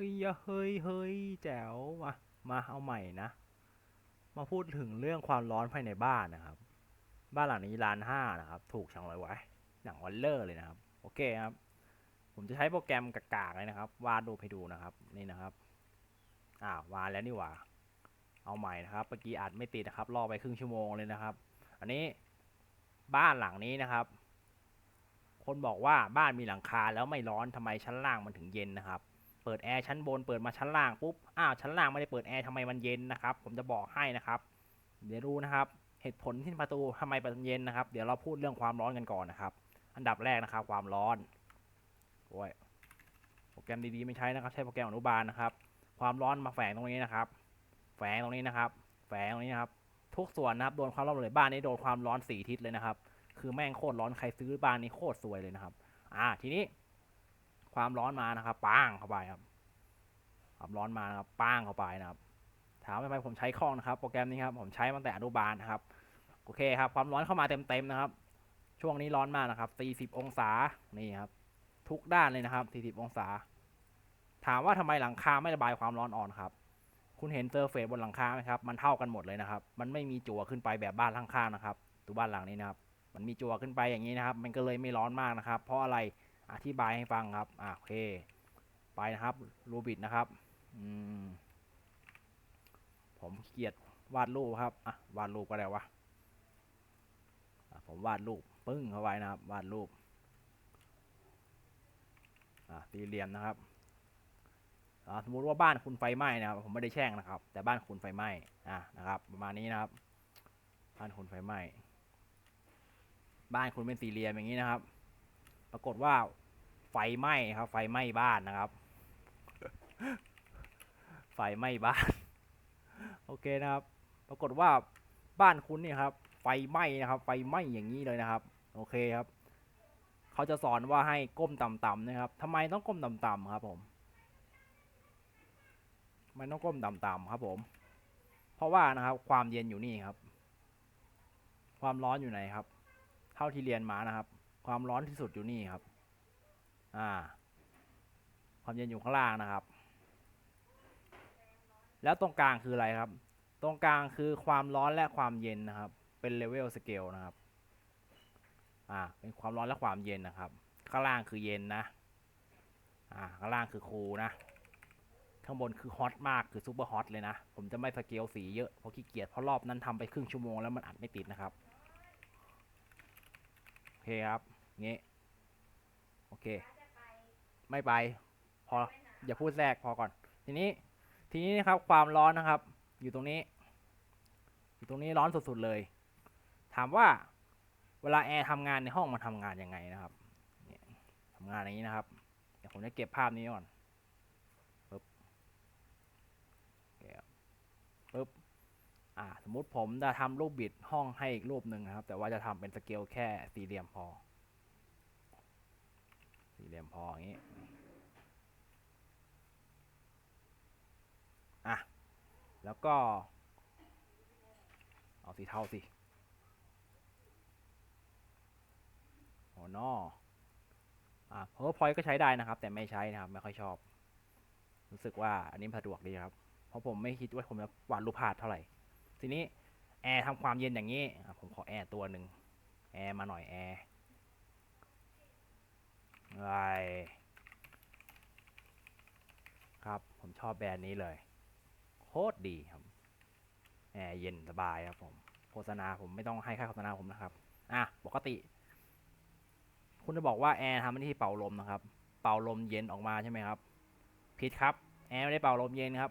ฮ้ยเฮ้ยเฮ้ยแจ๋วมามาเอาใหม่นะ มาพูดถึงเรื่องความร้อนภายในบ้านนะครับ บ้านหลังนี้ล้านห้านะครับ ถูกช่างร้อยไว้อย่างวันเลอร์เลยนะครับ โอเคครับ ผมจะใช้โปรแกรมกากๆเลยนะครับ วาดรูปให้ดูนะครับ นี่นะครับ อ่าวาดแล้วนี่หว่า เอาใหม่นะครับ เมื่อกี้อัดไม่ติดนะครับ รอไปครึ่งชั่วโมงเลยนะครับ อันนี้บ้านหลังนี้นะครับ คนบอกว่าบ้านมีหลังคาแล้วไม่ร้อนทำไมชั้นล่างมันถึงเย็นนะครับ ปิดแอร์ชั้นบนเปิดมาชั้นล่างปุ๊บอ้าวชั้นล่างไม่ได้เปิดแอร์ทำไมมันเย็นนะครับ ผมจะบอกให้นะครับ เดี๋ยวดูนะครับ เหตุผลที่ประตูทำไมมันเย็นนะครับ เดี๋ยวเราพูดเรื่องความร้อนกันก่อนนะครับ อันดับแรกนะครับ ความร้อนโอ้ยโปรแกรมดีๆไม่ใช้นะครับ ใช้โปรแกรมอนุบาลนะครับ ความร้อนมาแฝงตรงนี้นะครับ แฝงตรงนี้นะครับ แฝงตรงนี้นะครับ ทุกส่วนนะครับโดนความร้อนเลยบ้านนี้โดนความร้อนสี่ทิศเลยนะครับ คือแม่งโคตรร้อนใครซื้อบ้านนี้โคตรซวยเลยนะครับ อ่าทีนี้ ความร้อนมานะครับป้างเข้าไปครับความร้อนมานะครับป้างเข้าไปนะครับถามทำไมผมใช้คล่องนะครับ โปรแกรมนี้ครับผมใช้มาตั้งแต่อนุบาลนะครับโอเคครับ ความร้อนเข้ามาเต็มๆนะครับ ช่วงนี้ร้อนมากนะครับ40องศานี่ครับ ทุกด้านเลยนะครับ40องศา ถามว่าทำไมหลังคาไม่ระบายความร้อนออกครับคุณเห็นเซอร์เฟซบนหลังคาไหมครับ มันเท่ากันหมดเลยนะครับ มันไม่มีจั่วขึ้นไปแบบบ้านข้างๆนะครับ ตัวบ้านหลังนี้นะครับ มันมีจั่วขึ้นไปอย่างนี้นะครับ มันก็เลยไม่ร้อนมากนะครับ เพราะอะไร อธิบายให้ฟังครับอะโอเค ไปนะครับรูบิดนะครับอืมผมเกียจวาดรูปครับอะวาดรูปก็ได้วะผมวาดรูปปึ้งเข้าไว้นะครับ วาดรูปอะสี่เหลี่ยมนะครับสมมุติว่าบ้านคุณไฟไหม้นะครับ ผมไม่ได้แช่งนะครับ แต่บ้านคุณไฟไหม้อะนะครับประมาณนี้นะครับบ้านคุณไฟไหม้บ้านคุณเป็นสี่เหลี่ยมอย่างนี้นะครับ ปรากฏว่าไฟไหม้ครับ ไฟไหม้บ้านนะครับ ไฟไหม้บ้าน โอเคนะครับ ปรากฏว่าบ้านคุณเนี่ยครับ ไฟไหม้นะครับ ไฟไหม้อย่างนี้เลยนะครับ โอเคครับ เขาจะสอนว่าให้ก้มต่ำๆนะครับทำไมต้องก้มต่ำๆครับ ผมไมันต้องก้มต่ำๆครับ ผม เพราะว่านะครับ ความเย็นอยู่นี่ครับ ความร้อนอยู่ไหนครับ เท่าที่เรียนมานะครับ ความร้อนที่สุดอยู่นี่ครับ อ่า ความเย็นอยู่ข้างล่างนะครับ แล้วตรงกลางคืออะไรครับ ตรงกลางคือความร้อนและความเย็นนะครับ เป็นเลเวลสเกลนะครับ อ่า เป็นความร้อนและความเย็นนะครับ ข้างล่างคือเย็นนะ อ่า ข้างล่างคือคูลนะ ข้างบนคือฮอตมาก คือซูเปอร์ฮอตเลยนะ ผมจะไม่สเกลสีเยอะ เพราะขี้เกียจ เพราะรอบนั้นทำไปครึ่งชั่วโมงแล้วมันอัดไม่ติดนะครับ เคครับงี้โอเค ไม่ไป พออย่าพูดแทรกพอก่อน ทีนี้ ทีนี้นะครับความร้อนนะครับ อยู่ตรงนี้ อยู่ตรงนี้ร้อนสุดๆเลย ถามว่าเวลาแอร์ทำงานในห้องมันทำงานยังไงนะครับเนี่ยทำงานอย่างนี้นะครับ เดี๋ยวผมจะเก็บภาพนี้ก่อนปึ๊บโอเคครับปึ๊บ อ่าสมมุติผมจะทำรูปบิดห้องให้อีกรูปหนึ่งนะครับ แต่ว่าจะทำเป็นสเกลแค่สี่เหลี่ยมพอ สี่เหลี่ยมพออย่างนี้ อะ แล้วก็ เอาสีเทาสิโอ้นออะ PowerPoint ก็ใช้ได้นะครับ แต่ไม่ใช้นะครับ ไม่ค่อยชอบ รู้สึกว่าอันนี้สะดวกดีครับ เพราะผมไม่คิดว่าผมจะวาดรูปภาพเท่าไหร่ ทีนี้แอร์ทำความเย็นอย่างนี้ผมขอแอร์ตัวหนึ่งแอร์มาหน่อยแอร์ไรครับผมชอบแบรนด์นี้เลย โคตรดีครับ แอร์เย็นสบายครับผมโฆษณาผมไม่ต้องให้ค่าโฆษณาผมนะครับ อะปกติ คุณจะบอกว่าแอร์ทำหน้าที่เป่าลมนะครับ เป่าลมเย็นออกมาใช่ไหมครับ ผิดครับ แอร์ไม่ได้เป่าลมเย็นครับ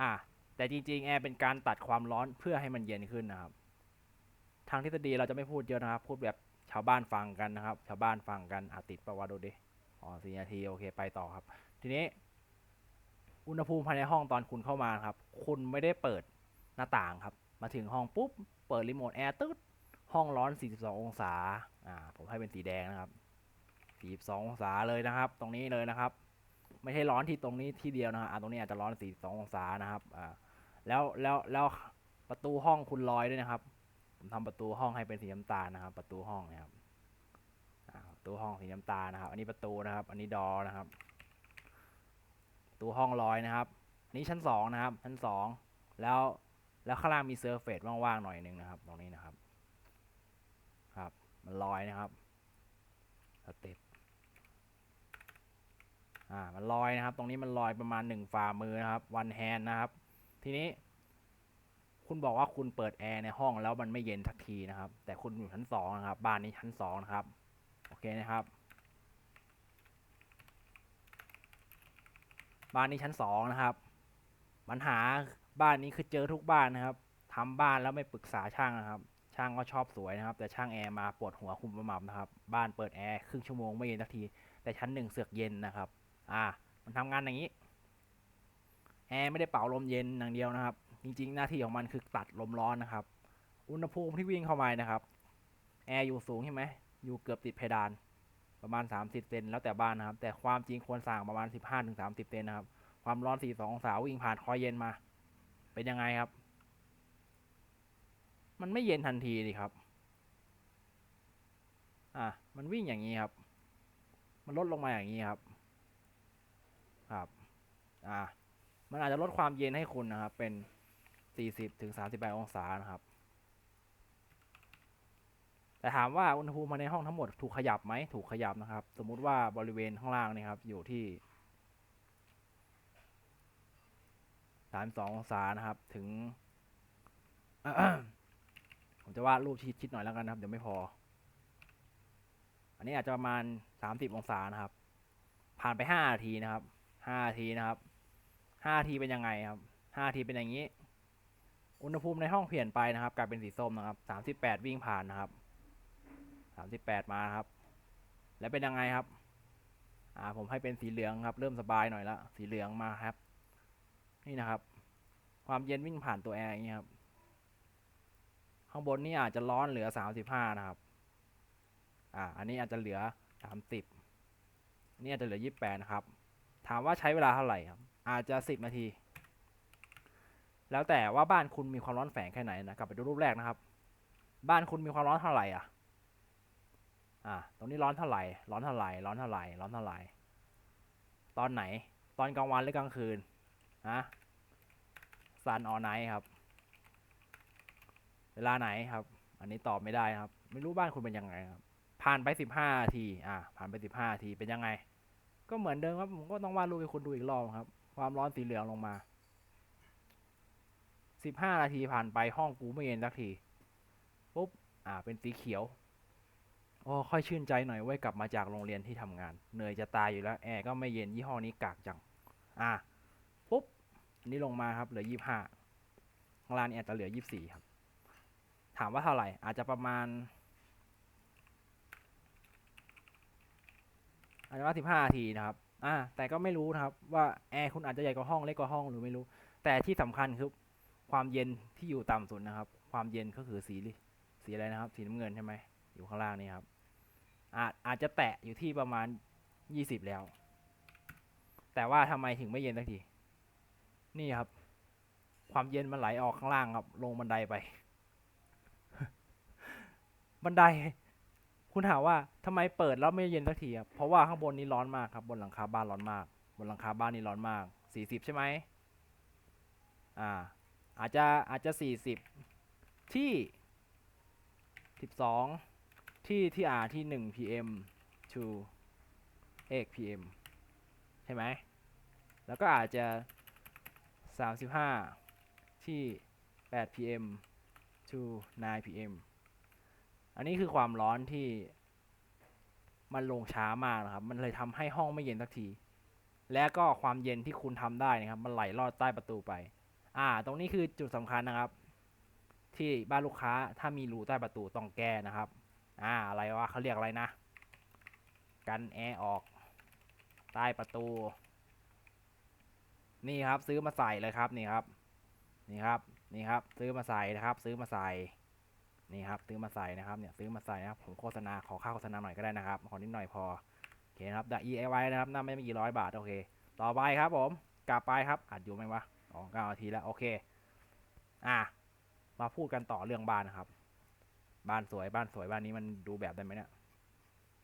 อะ แต่จริงๆแอร์เป็นการตัดความร้อนเพื่อให้มันเย็นขึ้นนะครับ ทางทฤษฎีเราจะไม่พูดเยอะนะครับ พูดแบบชาวบ้านฟังกันนะครับ ชาวบ้านฟังกันอาติดประวัติดูดิอ๋อสี่นาทีโอเคไปต่อครับ ทีนี้ อุณหภูมิภายในห้องตอนคุณเข้ามาครับ คุณไม่ได้เปิดหน้าต่างครับ มาถึงห้องปุ๊บ เปิดรีโมทแอร์ตึ๊ดห้องร้อน 42 องศาอ่าผมให้เป็นสีแดงนะครับ 42 องศาเลยนะครับ ตรงนี้เลยนะครับ ไม่ใช่ร้อนที่ตรงนี้ที่เดียวนะครับอ่าตรงนี้อาจจะร้อน 42 องศานะครับอ่า แล้วแล้วแล้วประตูห้องคุณลอยด้วยนะครับ ผมทำประตูห้องให้เป็นสีน้ำตาลนะครับ ประตูห้องนะครับประตูห้องสีน้ำตาลนะครับ อันนี้ประตูนะครับ อันนี้ดอนะครับประตูห้องลอยนะครับอันนี้ชั้นสองนะครับ ชั้นสองแล้วแล้วข้างล่างมีเซอร์เฟสว่างๆหน่อยหนึงนะครับ ตรงนี้นะครับ ครับ มันลอยนะครับสเต็ปอ่ามันลอยนะครับ ตรงนี้มันลอยประมาณหนึ่งฝ่ามือนะครับ วันแฮนนะครับ ทีนี้ คุณบอกว่าคุณเปิดแอร์ในห้องแล้วมันไม่เย็นสักทีนะครับ แต่คุณอยู่ชั้นสองนะครับ บ้านนี้ชั้นสองนะครับ โอเคนะครับ บ้านนี้ชั้นสองนะครับปัญหาบ้านนี้คือเจอทุกบ้านนะครับทำบ้านแล้วไม่ปรึกษาช่างนะครับ ช่างก็ชอบสวยนะครับ แต่ช่างแอร์มาปวดหัวคุมประมับนะครับ บ้านเปิดแอร์ครึ่งชั่วโมงไม่เย็นสักที แต่ชั้นหนึ่งเสือกเย็นนะครับ อ่า มันทำงานอย่างนี้ แอร์ไม่ได้เป่าลมเย็นอย่างเดียวนะครับ จริงๆ หน้าที่ของมันคือตัดลมร้อนนะครับ อุณหภูมิที่วิ่งเข้ามานะครับ แอร์อยู่สูงใช่ไหมอยู่เกือบติดเพดาน ประมาณ 30เซนแล้วแต่บ้านนะครับ แต่ความจริงควรสั่งประมาณ 15-30เซนนะครับ ความร้อน 42 องศาวิ่งผ่านคอยเย็นมา เป็นยังไงครับ มันไม่เย็นทันทีดิครับ อะ มันวิ่งอย่างนี้ครับ มันลดลงมาอย่างนี้ครับ ครับ อ่า มันอาจจะลดความเย็นให้คุณนะครับ เป็น 40ถึง38 องศานะครับ แต่ถามว่าอุณหภูมิภายในห้องทั้งหมดถูกขยับไหมถูกขยับนะครับ สมมุติว่าบริเวณข้างล่างนี่ครับ อยู่ที่ 32 องศานะครับ ถึง ผมจะวาดรูปชิดๆหน่อยแล้วกันนะครับ เดี๋ยวไม่พอ อันนี้อาจจะประมาณ 30 องศานะครับ ผ่านไป 5 นาทีนะครับ 5 นาทีนะครับ 5นาทีเป็นยังไงครับ5นาทีเป็นอย่างนี้ อุณหภูมิในห้องเปลี่ยนไปนะครับ กลายเป็นสีส้มนะครับ38 วิ่งผ่านนะครับ38มาครับ แล้วเป็นยังไงครับ อ่า ผมให้เป็นสีเหลืองครับ เริ่มสบายหน่อยละ สีเหลืองมาครับ นี่นะครับ ความเย็นวิ่งผ่านตัวแอร์อย่างนี้ครับ ข้างบนนี่อาจจะร้อนเหลือ35นะครับ อ่า อันนี้อาจจะเหลือ30นี่อาจจะเหลือ28นะครับ ถามว่าใช้เวลาเท่าไหร่ครับ อาจจะ 10 นาที แล้วแต่ว่าบ้านคุณมีความร้อนแฝงแค่ไหนนะกลับไปดูรูปแรกนะครับ บ้านคุณมีความร้อนเท่าไหร่อะอ่าตรงนี้ร้อนเท่าไหร่ ร้อนเท่าไหร่ ร้อนเท่าไหร่ ร้อนเท่าไหร่ ตอนไหน ตอนกลางวันหรือกลางคืนฮะซันออนไนท์ครับ เวลาไหนครับ อันนี้ตอบไม่ได้ครับ ไม่รู้บ้านคุณเป็นยังไงครับ ผ่านไปสิบห้านาที อ่า ผ่านไปสิบห้านาที เป็นยังไง ก็เหมือนเดิมครับ ผมก็ต้องวาดรูปให้คุณดูอีกรอบครับ ความร้อนสีเหลืองลงมาสิบห้านาทีผ่านไปห้องกูไม่เย็นสักทีปุ๊บอ่าเป็นสีเขียวโอ้ค่อยชื่นใจหน่อยเว้ยกลับมาจากโรงเรียนที่ทำงานเหนื่อยจะตายอยู่แล้วแอร์ก็ไม่เย็นยี่ห้อนี้กากจัง อ่าปุ๊บอันนี้ลงมาครับเหลือยี่ห้าข้างล่านี่อาจจะเหลือยี่สี่ครับ ถามว่าเท่าไหร่ อาจจะประมาณอาจจะว่าสิบห้านาทีนะครับ อ่าแต่ก็ไม่รู้นะครับว่าแอร์คุณอาจจะใหญ่กว่าห้องเล็กกว่าห้องหรือไม่รู้ แต่ที่สำคัญคือความเย็นที่อยู่ต่ำสุดนะครับ ความเย็นก็คือสีสีอะไรนะครับ สีน้ำเงินใช่ไหมอยู่ข้างล่างนี่ครับ อาจอาจจะแตะอยู่ที่ประมาณยี่สิบแล้ว แต่ว่าทำไมถึงไม่เย็นสักทีนี่ครับ ความเย็นมันไหลออกข้างล่างครับ ลงบันไดไป บันได คุณถามว่าทำไมเปิดแล้วไม่เย็นสักทีครับเพราะว่าข้างบนนี้ร้อนมากครับบนหลังคาบ้านร้อนมาก บนหลังคาบ้านนี่ร้อนมากสี่สิบใช่ไหมอ่าอาจจะอาจจะสี่สิบที่สิบสองที่ที่อาที่หนึ่ง pm to เอก pm ใช่ไหมแล้วก็อาจจะสามสิบห้าที่แปด pm to 9 pm อันนี้คือความร้อนที่มันลงช้ามากนะครับ มันเลยทำให้ห้องไม่เย็นสักที และก็ความเย็นที่คุณทำได้นะครับ มันไหลลอดใต้ประตูไป อ่า ตรงนี้คือจุดสำคัญนะครับ ที่บ้านลูกค้าถ้ามีรูใต้ประตูต้องแก้นะครับ อ่า อะไรวะเขาเรียกอะไรนะ กันแอร์ออก ใต้ประตู นี่ครับซื้อมาใส่เลยครับ นี่ครับ นี่ครับ นี่ครับ ซื้อมาใส่นะครับ ซื้อมาใส่ นี่ครับซื้อมาใส่นะครับเนี่ยซื้อมาใส่นะครับผมโฆษณาขอค่าโฆษณาหน่อยก็ได้นะครับขอนิดหน่อยพอโอเคครับดัก EIY นะครับน่าไม่กี่ร้อยบาทโอเค ต่อไปครับผมกลับไปครับอัดอยู่ไหมวะอ๋อเก้านาทีแล้วโอเคอะมาพูดกันต่อเรื่องบ้านนะครับ บ้านสวยบ้านสวยบ้านนี้มันดูแบบได้ไหมเนี่ย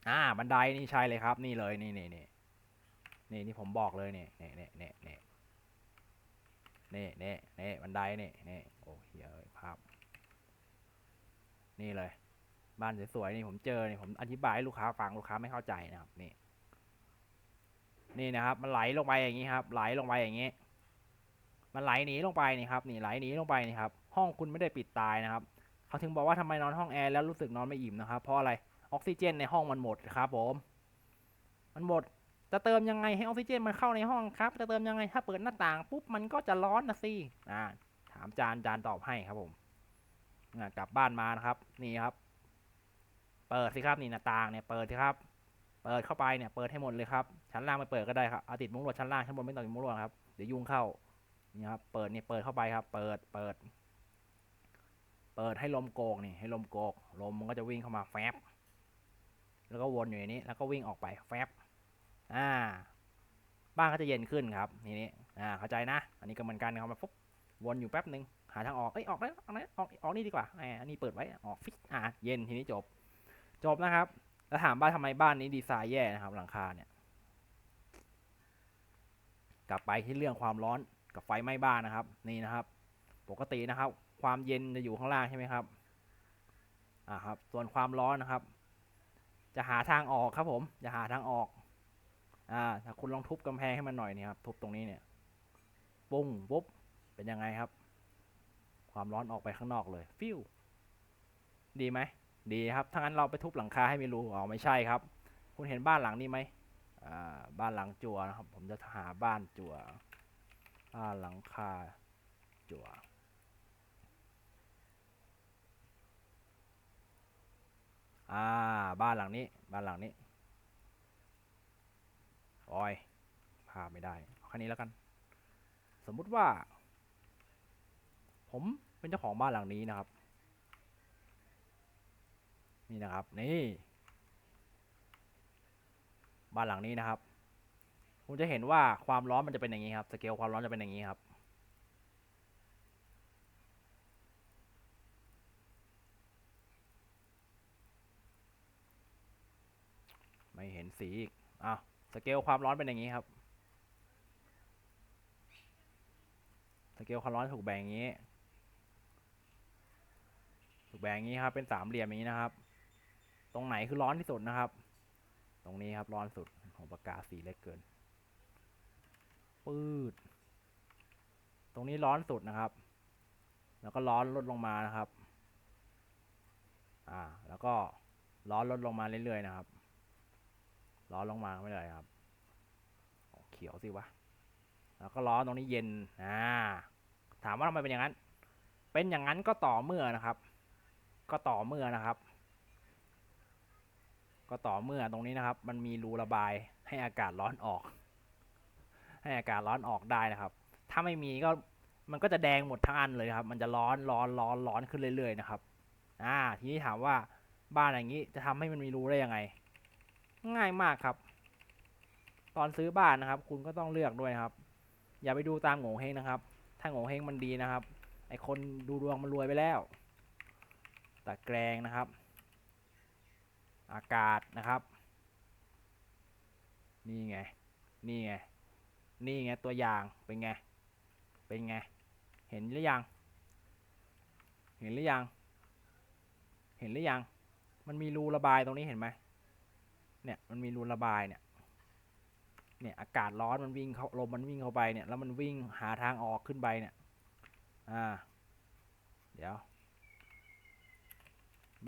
อ่าบันไดนี่ใช่เลยครับ นี่เลยนี่นี่นี่นี่นี่ผมบอกเลยเนี่ยเนี่ยเนี่ยเนี่ยเนี่ยเนี่ยเนี่ยบันไดเนี่ยเนี่ยโอ้เฮ้ยภาพ นี่เลย บ้านสวยๆนี่ผมเจอนี่ผมอธิบายให้ลูกค้าฟังลูกค้าไม่เข้าใจนะครับนี่ นี่นะครับ มันไหลลงไปอย่างนี้ครับ ไหลลงไปอย่างนี้ มันไหลหนีลงไปนี่ครับนี่ไหลหนีลงไปนี่ครับห้องคุณไม่ได้ปิดตายนะครับเขาถึงบอกว่าทำไมนอนห้องแอร์แล้วรู้สึกนอนไม่อิ่มนะครับเพราะอะไรออกซิเจนในห้องมันหมดครับผม มันหมดจะเติมยังไงให้ออกซิเจนมันเข้าในห้องครับ จะเติมยังไงถ้าเปิดหน้าต่างปุ๊บมันก็จะร้อนนะสิอ่าถามจานจานตอบให้ครับผม กลับบ้านมานะครับ นี่ครับ เปิดสิครับนี่หน้าต่างเนี่ยเปิดสิครับ เปิดเข้าไปเนี่ยเปิดให้หมดเลยครับ ชั้นล่างไม่เปิดก็ได้ครับเอาติดมุ้งลวดชั้นล่างชั้นบนไม่ต้องติดมุ้งลวดครับ เดี๋ยวยุ่งเข้า นี่ครับ เปิดเนี่ยเปิดเข้าไปครับ เปิด เปิด เปิดให้ลมโกกนี่ให้ลมโกก ลมมันก็จะวิ่งเข้ามาแฟบ แล้วก็วนอยู่ในนี้ แล้วก็วิ่งออกไปแฟบ อ่า บ้านก็จะเย็นขึ้นครับนี่นี่อ่า เข้าใจนะ อันนี้ก็เหมือนกันครับมาปุ๊บ วนอยู่แป๊บหนึ่ง หาทางออก เอ้ยออกได้ออกได้ออกออกนี่ดีกว่าแหมอันนี้เปิดไว้ออกฟิกอ่าเย็นทีนี้จบ จบนะครับ แล้วถามว่าทำไมบ้านนี้ดีไซน์แย่นะครับ หลังคาเนี่ย กลับไปที่เรื่องความร้อนกับไฟไหม้บ้านนะครับ นี่นะครับ ปกตินะครับ ความเย็นจะอยู่ข้างล่างใช่ไหมครับอ่าครับ ส่วนความร้อนนะครับ จะหาทางออกครับผม จะหาทางออก อ่า ถ้าคุณลองทุบกำแพงให้มันหน่อยนี่ครับ ทุบตรงนี้เนี่ยปุ้งปุ๊บเป็นยังไงครับ ความร้อนออกไปข้างนอกเลยฟิวดีไหมดีครับถ้างั้นเราไปทุบหลังคาให้มีรูอ๋อไม่ใช่ครับ คุณเห็นบ้านหลังนี้ไหมอ่าบ้านหลังจั่วนะครับ ผมจะหาบ้านจั่วบ้านหลังคาจั่วอ่าบ้านหลังนี้บ้านหลังนี้โอ้ยพาไม่ได้แค่นี้แล้วกัน สมมุติว่า ผมเป็นเจ้าของบ้านหลังนี้นะครับ นี่นะครับ นี่ บ้านหลังนี้นะครับ คุณจะเห็นว่าความร้อนมันจะเป็นอย่างนี้ครับ สเกลความร้อนจะเป็นอย่างนี้ครับ ไม่เห็นสีอีกอ้าสเกลความร้อนเป็นอย่างนี้ครับสเกลความร้อนถูกแบ่งอย่างนี้ ถูกแบ่งอย่างนี้ครับ เป็นสามเหลี่ยมอย่างนี้นะครับ ตรงไหนคือร้อนที่สุดนะครับ ตรงนี้ครับร้อนสุดของปากกาสีเล็กเกิน ปืด ตรงนี้ร้อนสุดนะครับ แล้วก็ร้อนลดลงมานะครับ อ่า แล้วก็ร้อนลดลงมาเรื่อยๆนะครับ ร้อนลงมาไม่เลยครับ เขียวสิวะ แล้วก็ร้อนตรงนี้เย็น อ่า ถามว่าทำไมเป็นอย่างนั้น เป็นอย่างนั้นก็ต่อเมื่อนะครับ ก็ต่อเมื่อนะครับ ก็ต่อเมื่อตรงนี้นะครับ มันมีรูระบายให้อากาศร้อนออก ให้อากาศร้อนออกได้นะครับ ถ้าไม่มีก็มันก็จะแดงหมดทั้งอันเลยครับ มันจะร้อนร้อนร้อนร้อนขึ้นเรื่อยๆนะครับอ่าทีนี้ถามว่าบ้านอย่างนี้จะทำให้มันมีรูได้ยังไง ง่ายมากครับ ตอนซื้อบ้านนะครับ คุณก็ต้องเลือกด้วยครับ อย่าไปดูตามโง่เฮงนะครับ ถ้าโง่เฮงมันดีนะครับ ไอคนดูดวงมันรวยไปแล้ว แกรงนะครับ อากาศนะครับ นี่ไง นี่ไง นี่ไงตัวอย่างเป็นไง เป็นไง เห็นหรือยัง เห็นหรือยัง เห็นหรือยัง มันมีรูระบายตรงนี้เห็นไหมเนี่ยมันมีรูระบายเนี่ยเนี่ยอากาศร้อนมันวิ่งเข้าลมมันวิ่งเข้าไปเนี่ยแล้วมันวิ่งหาทางออกขึ้นไปเนี่ยอ่าเดี๋ยว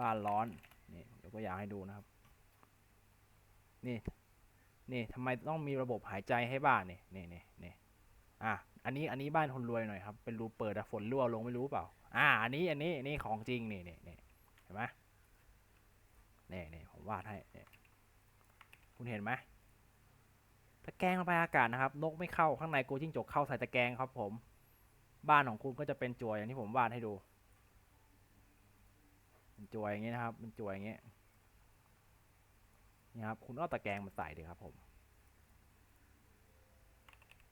บ้านร้อนนี่ยกตัวอย่างให้ดูนะครับ นี่นี่ทำไมต้องมีระบบหายใจให้บ้านนี่นี่นี่นี่อะอันนี้อันนี้บ้านคนรวยหน่อยครับ เป็นรูเปิดฝนรั่วลงไม่รู้เปล่า อ่า อันนี้อันนี้นี่ของจริงนี่นี่นี่เห็นไหมนี่นี่ผมวาดให้นี่คุณเห็นไหมตะแกรงระบายอากาศนะครับ นกไม่เข้าข้างในกูจิ้งจกเข้าใส่ตะแกรงครับผม บ้านของคุณก็จะเป็นจั่วอย่างที่ผมวาดให้ดู เป็นจั่วอย่างนี้นะครับเป็นจั่วอย่างนี้นี่ครับ คุณเอาตะแกรงมาใส่ดีครับ ผม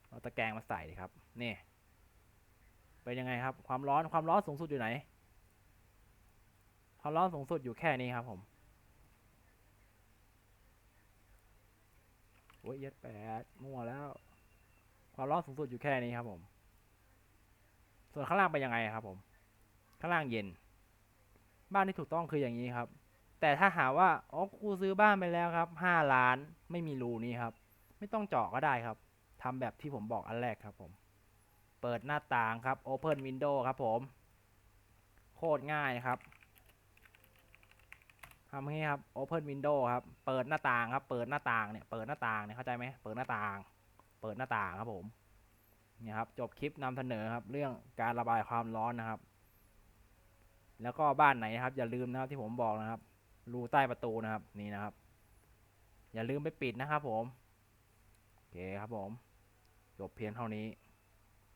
เอาตะแกรงมาใส่ดีครับ นี่เป็นยังไงครับ ความร้อนความร้อนสูงสุดอยู่ไหน ความร้อนสูงสุดอยู่แค่นี้ครับ ผมโอ้ยเย็ดแปดมั่วแล้ว ความร้อนสูงสุดอยู่แค่นี้ครับ ผม ส่วนข้างล่างเป็นยังไงครับ ผม ข้างล่างเย็น บ้านที่ถูกต้องคืออย่างนี้ครับ แต่ถ้าหาว่าอ๋อกูซื้อบ้านไปแล้วครับห้าล้านไม่มีรูนี้ครับ ไม่ต้องเจาะก็ได้ครับทำแบบที่ผมบอกอันแรกครับผม เปิดหน้าต่างครับ Open Window ครับผม โคตรง่ายครับทำให้ครับ Open Window ครับ เปิดหน้าต่างครับ เปิดหน้าต่างเนี่ย เปิดหน้าต่างเนี่ย เข้าใจไหมเปิดหน้าต่าง เปิดหน้าต่างครับผม เนี่ยครับ จบคลิปนำเสนอครับ เรื่องการระบายความร้อนนะครับ แล้วก็บ้านไหนนะครับ อย่าลืมนะครับที่ผมบอกนะครับ รูใต้ประตูนะครับนี่นะครับ อย่าลืมไปปิดนะครับผมโอเคครับผมจบเพียงเท่านี้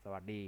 สวัสดี